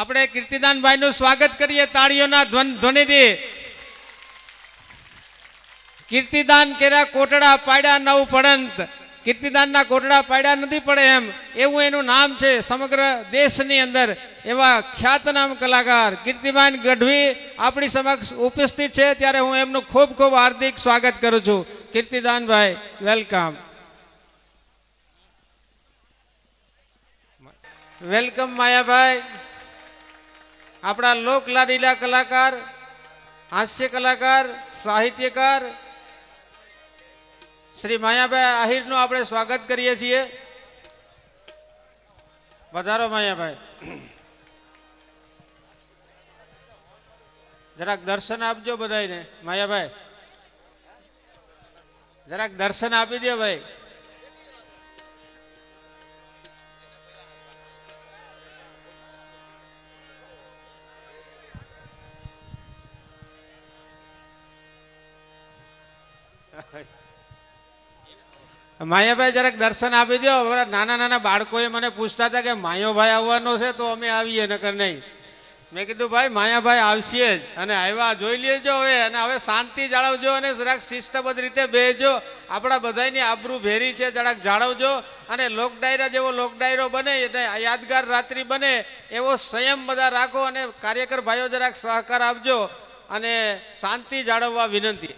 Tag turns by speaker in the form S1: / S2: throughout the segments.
S1: આપણે કીર્તિદાનભાઈનું સ્વાગત કરીએ તાળીઓના ધ્વન- ધ્વનિથી. કીર્તિદાન કેરા કોટડા પાડ્યા નવ પડંત. કીર્તિદાનના કોટડા પાડ્યા નથી પડે એમ. એવું એનું નામ છે સમગ્ર દેશની અંદર એવા ખ્યાતનામ કલાકાર કીર્તિમાન ગઢવી આપણી સમક્ષ ઉપસ્થિત છે. ત્યારે હું એમનું ખૂબ ખૂબ હાર્દિક સ્વાગત કરું છું. કીર્તિદાનભાઈ, વેલકમ. વેલકમ માયાભાઈ. આપણા લોક લાડીલા કલાકાર, હાસ્ય કલાકાર, સાહિત્યકાર, શ્રી માયાભાઈ આહિરનું આપણે સ્વાગત કરીએ છીએ. વધારો માયાભાઈ. જરાક દર્શન આપજો બધાને માયાભાઈ. જરાક દર્શન આપી દે ભાઈ. માયાભાઈ જરાક દર્શન આપી દો નાના નાના બાળકોએ મને પૂછતા હતા કે માયોભાઈ આવવાનો છે તો અમે આવીએ, નકર નહીં. મેં કીધું, ભાઈ, માયાભાઈ આવશે જ. અને આવ્યા, જોઈ લેજો હવે અને હવે શાંતિ જાળવજો અને જરાક શિસ્તબદ્ધ રીતે બેહજો. આપણા બધાની આબરૂ ભેરી છે, જરાક જાળવજો. અને લોક ડાયરા જેવો લોક ડાયરો બને, એટલે યાદગાર રાત્રિ બને, એવો સંયમ બધા રાખો અને કાર્યકર ભાઈઓ જરાક સહકાર આપજો. અને શાંતિ જાળવવા વિનંતી.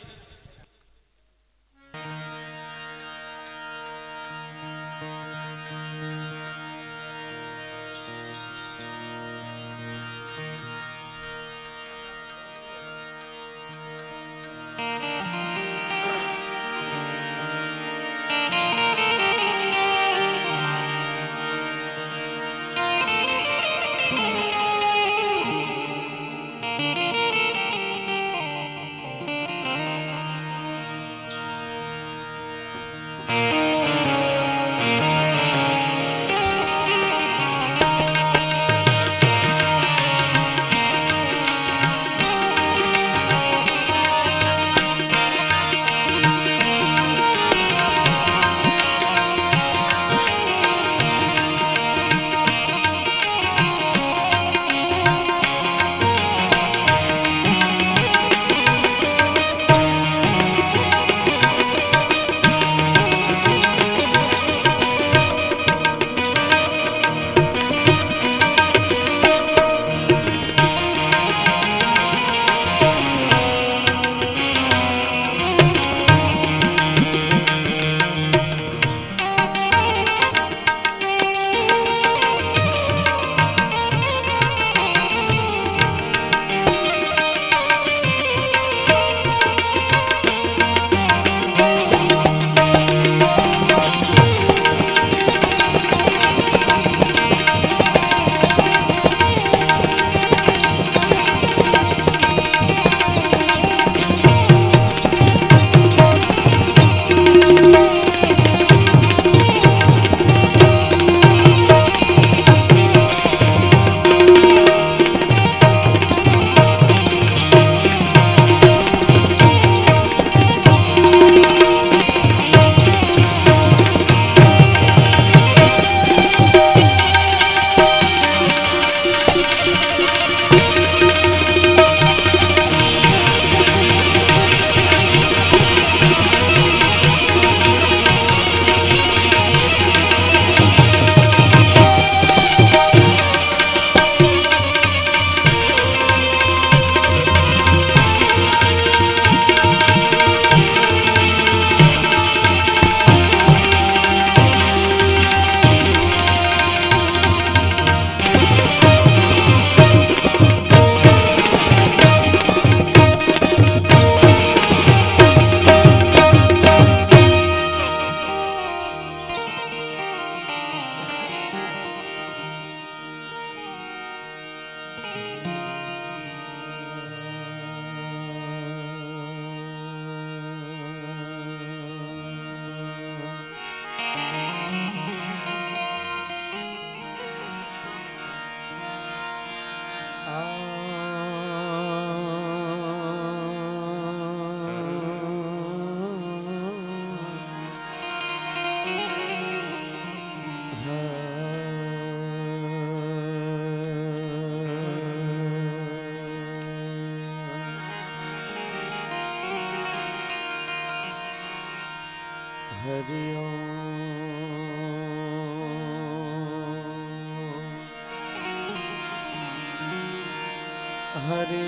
S2: હરિ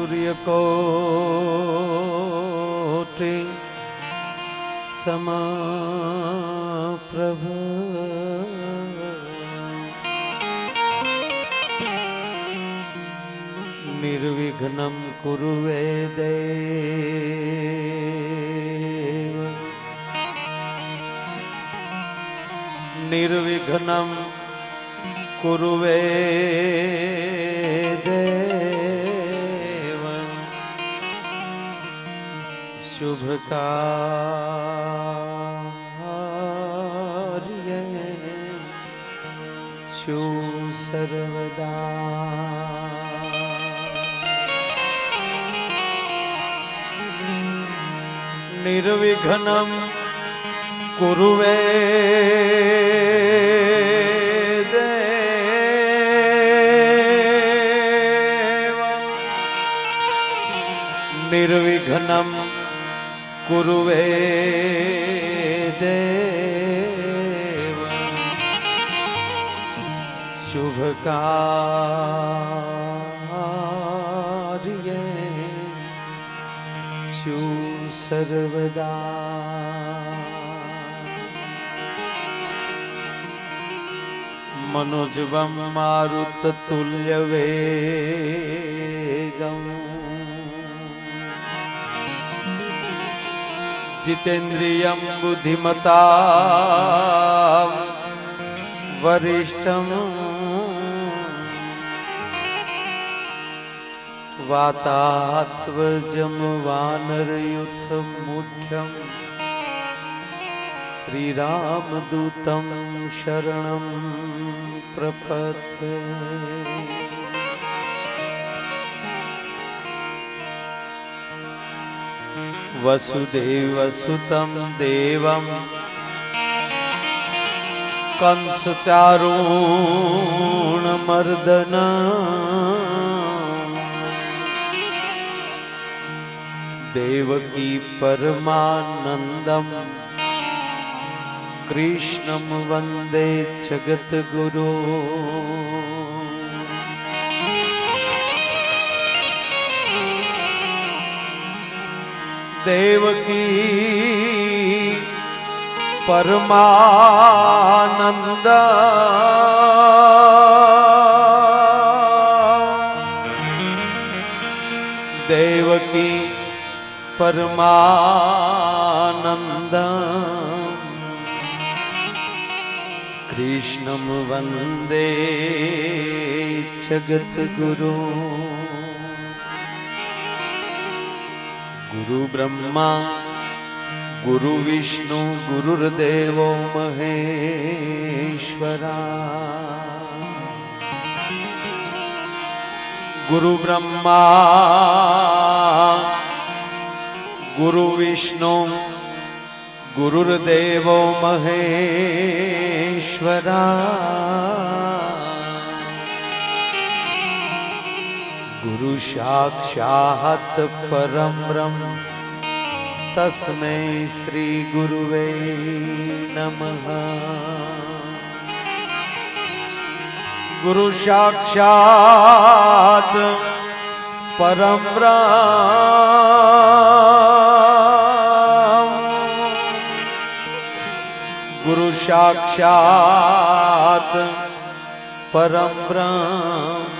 S2: સૂર્યકોટિ समाप्रभ निर्विघ्नं कुरु વે निर्विघ्नं નિર્વિઘ્नं કુરુ શુભકાર્ય શું સર્વદા નિર્વિઘ્નમ કુરુ વે દેવ નિર્વિઘ્નમ કુરુ વે દેવ શુભકાર્ય શું સર્વદા મનોજવમ મારુત તુલ્ય વેગમ જીતેન્દ્રિયમ બુદ્ધિમતા વરિષ્ઠમ વાતાત્વજમ વાનરયુથ મુખ્યમ શ્રીરામદૂતમ શરણમ વસુદેવસુતમ દેવમ કંસચારૂણમર્દન દેવકી પરમાનંદમ કૃષ્ણમ વંદે જગતગુરુ देवकी परमानन्द देवकी परमानन्द कृष्णं वन्दे जगतगुरु ગુરુ બ્રહ્મા ગુરુ વિષ્ણુ ગુરુર્દેવો મહેશ્વરા ગુરુ બ્રહ્મા ગુરુ વિષ્ણુ ગુરુર્દેવો મહેશ્વરા ગુરુ સાક્ષાત પરમ બ્રહ્મ તસ્મે શ્રી ગુરુવે નમઃ ગુરુ સાક્ષાત પરમ ગુરુ સાક્ષાત પરમ બ્રહ્મ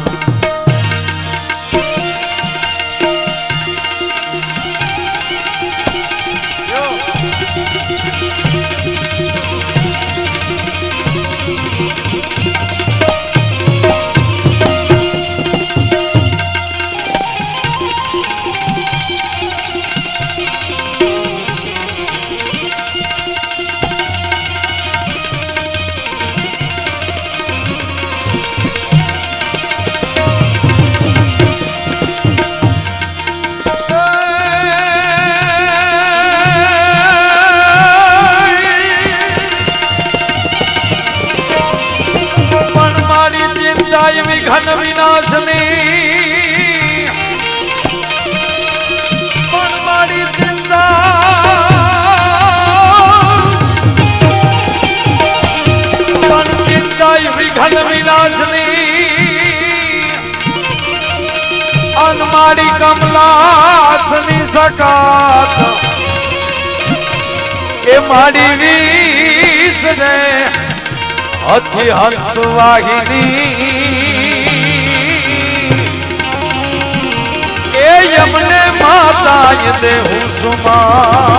S2: કમલાસની સકાત. એ માડી વીસ રે અતિ હંસ વાહિની. એ યમને માતા દેહું સુમા.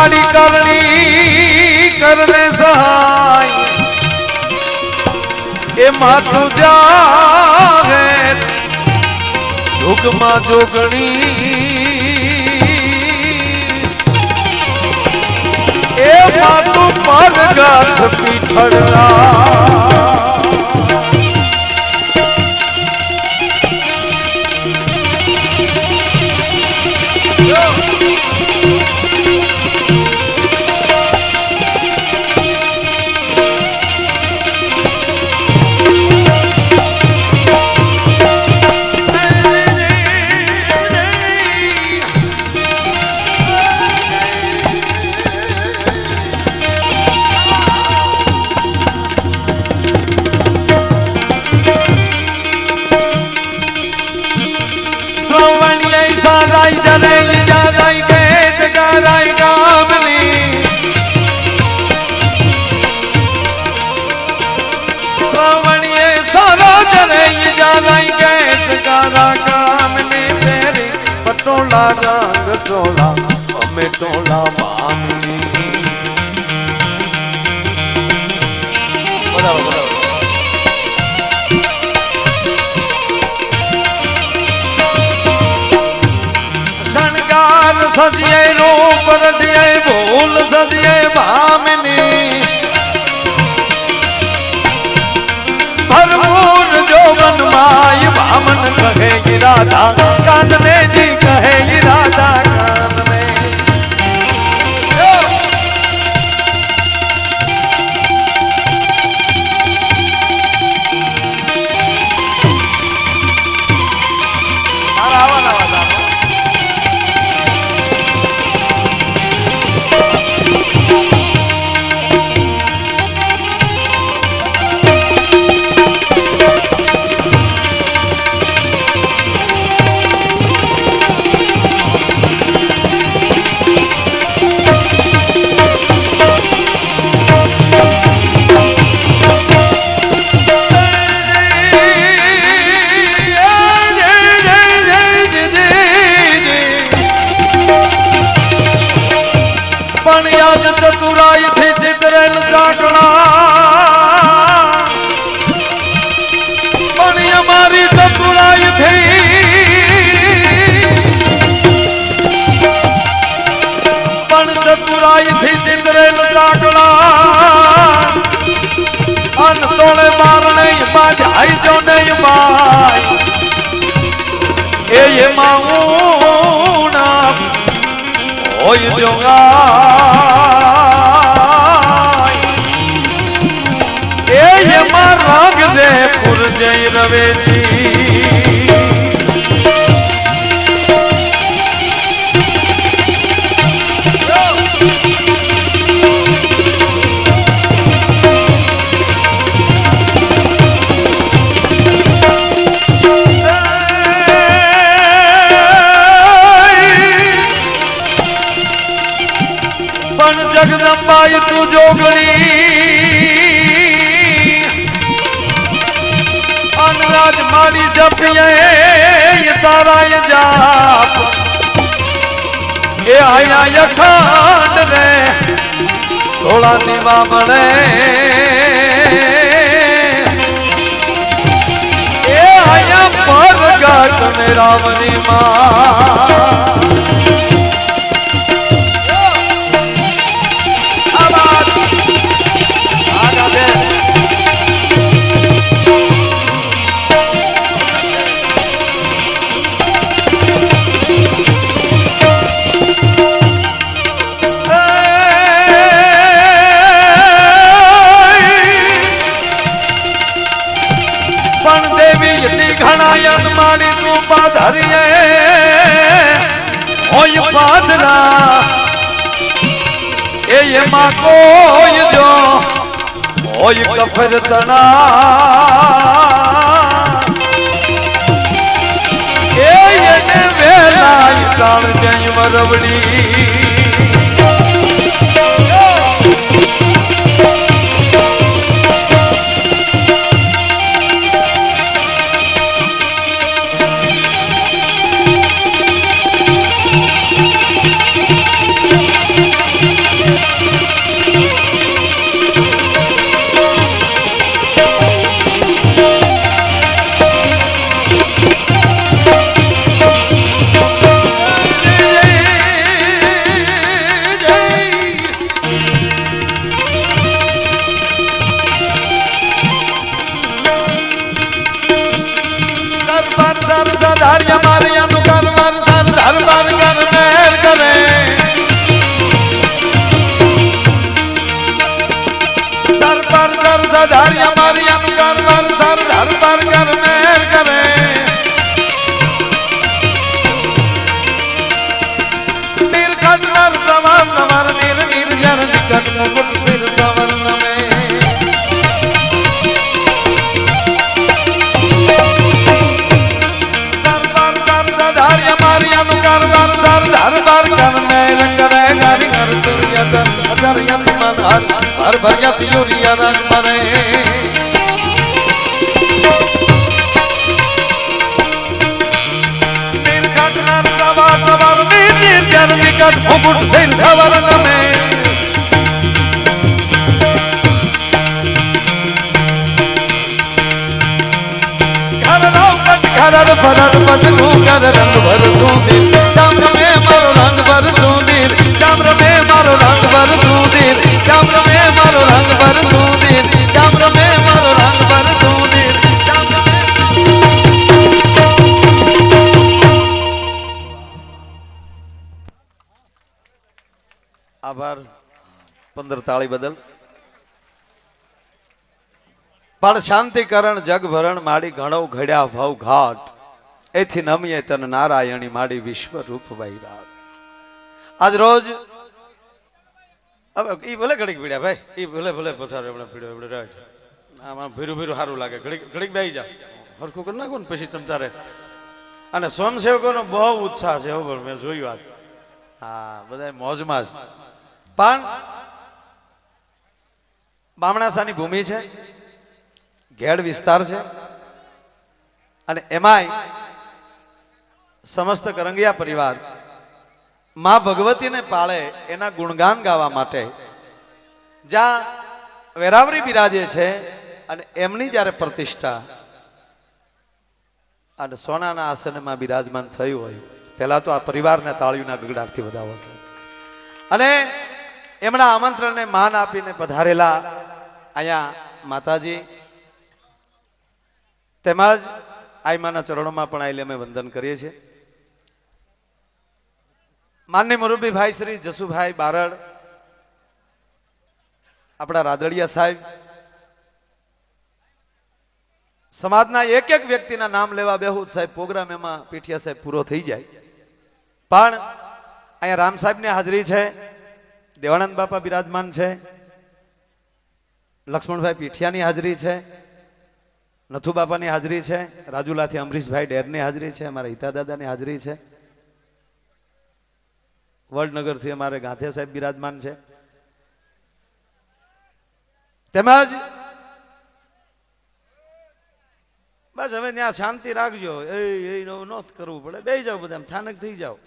S2: અનમાડી કરણી કરને સહાય. એ માથું જાગે. જોગમાં જોગણી. એ માથું પર ગાછ પીઠળા પટોળા રંગ ચોળા અમે ટોળા મામની. બરાબર બરાબર. શણગાર સજીએ રૂપ રઢિએ ભૂલ સજીએ ભામિની ભરપૂર જો માય ભામન કહે રાધા કાનને જી કહે રાધા કાનને એ એમાં રાગ દે પુર જઈ રવેજી. અખંડ રે ધોળા દીવા મળે એ અહીંયા પરગટ ને રામની માં કફર સર દરબાર કર મેર કરે ગારી કર સૂર્ય ચર અચર્યત મન હર હર ભર્યત યુરિય રંગ મરે નીલકંઠ નર સવાર સવાર નીર નીર જર નિકટ મુકુટ સિર સવર્ણ મેં ઘરર ફરર પટકું કર રંગ ભરસું સુંદીર ચામ્ર મે મારો રંગ ભરસું સુંદીર ચામ્ર મે મારો રંગ ભરસું સુંદીર ચામ્ર મે મારો રંગ ભરસું સુંદીર ચામ્ર મે મારો રંગ ભરસું સુંદીર આભાર પંદર તાળી બદલ પણ શાંતિકરણ જગભરણ માડી ઘણો ઘડ્યા ભાવ ઘાટ. એથી નમીએ તન નારાયણી માડી વિશ્વ રૂપ વૈરાટ આજ રોજ હવે ઈ ભલે ઘડીક પીડ્યા ભાઈ, ઈ ભલે ભલે પથારો હમણાં પીડ્યો એવડે રાજ. આમાં ભીરું ભીરું સારું લાગે. ઘડીક ઘડીક બેહી જા. હરખું કરી નાખો ને પછી તમ તારે. અને સ્વયંસેવકોનો બહુ ઉત્સાહ છે, હો પણ મેં જોયું આજ. હા બધા મોજમાં છે પણ બામણાસાની ભૂમિ છે. ઘેડ વિસ્તાર છે. અને એમાંય સમસ્ત કરંગિયા પરિવારમાં ભગવતીને પાળે એના ગુણગાન ગાવા માટે. જ્યાં વેરાવરી બિરાજે છે અને એમની જ્યારે પ્રતિષ્ઠા અને સોનાના આસનમાં બિરાજમાન થયું હોય, પહેલાં તો આ પરિવારને તાળીઓના ગગડાટથી છે. અને એમના આમંત્રણને માન આપીને પધારેલા અહીંયા માતાજી તેમજ આઈમાના ચરણોમાં પણ આઈલે અમે વંદન કરીએ છીએ. માનની મુરબ્બી ભાઈ શ્રી જસુભાઈ બારડ, આપણા રાદડિયા સાહેબ, સમાજના એક એક વ્યક્તિના નામ લેવા બેહુ સાહેબ પ્રોગ્રામ એમાં પીઠિયા સાહેબ પૂરો થઈ જાય. પણ અહીંયા રામ સાહેબની હાજરી છે, દેવાનંદ બાપા બિરાજમાન છે, લક્ષ્મણભાઈ પીઠિયાની હાજરી છે નથુ બાપાની હાજરી છે, રાજુલાથી અમરીશભાઈ ડેરની હાજરી છે, અમારા હિતા દાદાની હાજરી છે. વડનગરથી અમારે ગાંધે સાહેબ બિરાજમાન છે. તેમજ બસ હવે ત્યાં શાંતિ રાખજો. એ એ, ન કરવું પડે. બે જાઓ બધા, થાનક થઈ જાઓ.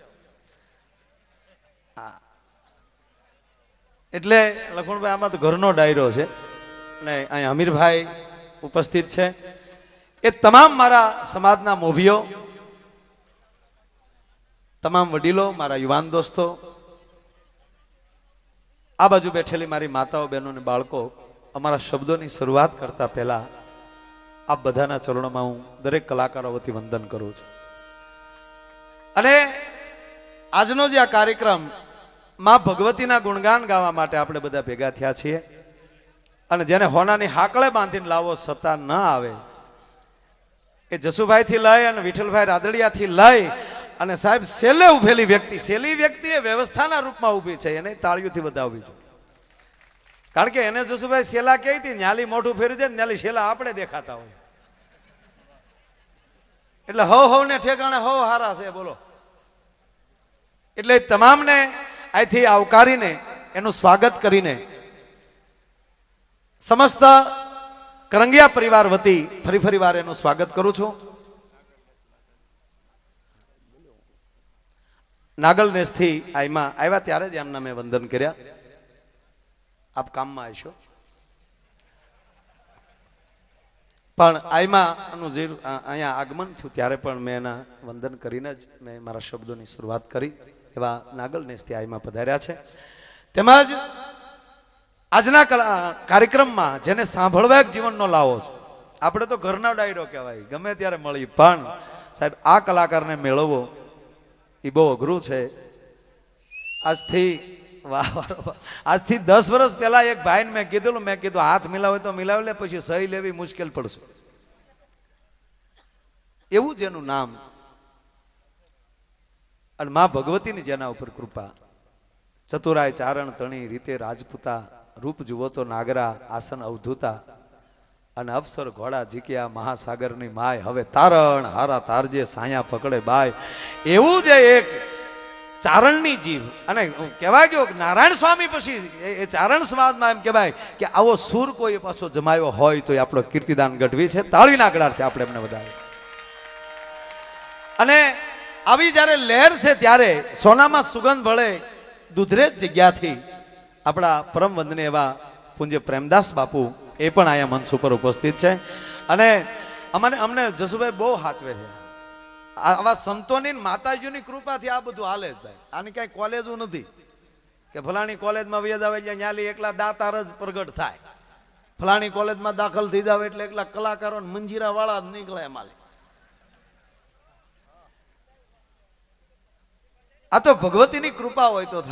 S2: એટલે લખણભાઈ આમાં તો ઘરનો ડાયરો છે. અને અહીં અમીરભાઈ ઉપસ્થિત છે. એ તમામ મારા સમાજના મોભીઓ, તમામ વડીલો, મારા યુવાન દોસ્તો, આ બાજુ બેઠેલી મારી માતાઓ, બહેનો અને બાળકો, અમારા શબ્દોની શરૂઆત કરતા પહેલા આ બધાના ચરણોમાં હું દરેક કલાકારો વતી વંદન કરું છું. અને આજનો જે આ કાર્યક્રમમાં ભગવતીના ગુણગાન ગાવા માટે આપણે બધા ભેગા થયા છીએ અને જેને હોનાની હાકળે બાંધીને લાવો, સત્તા ન આવે. એ જસુભાઈથી લઈ અને વિઠ્ઠલભાઈ રાદડિયાથી લઈ અને સાહેબ સેલે ઉભેલી વ્યક્તિ સેલી વ્યક્તિ એ વ્યવસ્થાના રૂપમાં ઊભી છે, એને તાળીઓથી વધાવવી જોઈએ કારણ કે એને જસુભાઈ સેલા કહી હતી, ન્યાલી મોઢું ફેરી જાય ન્યાલી સેલા આપણે દેખાતા હોય. એટલે હવ હવ ને ઠેકાણે હવ હારા છે, બોલો. એટલે તમામને અહીંથી આવકારીને એનું સ્વાગત કરીને સમસ્ત કરંગિયા પરિવાર વતી ફરી ફરી વાર એનું સ્વાગત કરું છું. નાગલનેશથી આઈમાં આવ્યા ત્યારે જ એમના મેં વંદન કર્યા. આપ કામમાં આવશો પણ આઈમાં એનું જે અહીંયા આગમન થયું ત્યારે પણ મેં એના વંદન કરીને જ મેં મારા શબ્દોની શરૂઆત કરી એવા નાગલ નેસથી આઈમાં પધાર્યા છે. તેમજ આજના કાર્યક્રમમાં જેને સાંભળવા જીવનનો લાવો છો. આપણે તો ઘરના ડાયરો કહેવાય, ગમે ત્યારે મળી. પણ સાહેબ, આ કલાકારને મેળવવો એ બહુ અઘરું છે. આજથી. આજથી દસ વર્ષ પહેલા એક ભાઈને મેં કીધેલું, મેં કીધું, હાથ મિલાવે તો મિલાવી લે, પછી સહી લેવી મુશ્કેલ પડશે. એવું જ એનું નામ. અને મા ભગવતીની જેના ઉપર કૃપા. ચતુરાય ચારણ તણી, રીતે રાજપૂતા. રૂપ જુઓ તો નાગરા આસન અવધૂતા અને અફસર ઘોડા જીક્યા મહાસાગરની માય. હવે તારણ હારા તારજે, સાયા પકડે બાય. એવું જ એક ચારણની જીવ અને કહેવાય ગયો નારાયણ સ્વામી પછી એ ચારણ સમાજમાં એમ કહેવાય કે આવો સૂર કોઈ પાછો જમાયો હોય તો એ આપણો કીર્તિદાન ગઢવી છે. તાળીના ગળાથી આપણે એમને વધારે. અને આવી જ્યારે લહેર છે ત્યારે સોનામાં સુગંધ ભળે દુધરેજ જગ્યાથી આપણા પરમ વંદને એવા પૂજ્ય પ્રેમદાસ બાપુ એ પણ અહીંયા મંચ ઉપર ઉપસ્થિત છે. અને અમને અમને જસુભાઈ બહુ સાચવે છે. આવા સંતોની માતાજીની કૃપાથી આ બધું હાલે જ ભાઈ. આની કાંઈ કોલેજો નથી. કે ફલાણી કોલેજમાં વ્યાજ આવે ત્યાં ન્યાલી એકલા દાતાર જ પ્રગટ થાય. ફલાણી કોલેજમાં દાખલ થઈ જાવ એટલે એકલા કલાકારો મંજીરા વાળા જ નીકળે એમાં. આ તો ભગવતીની કૃપા હોય તો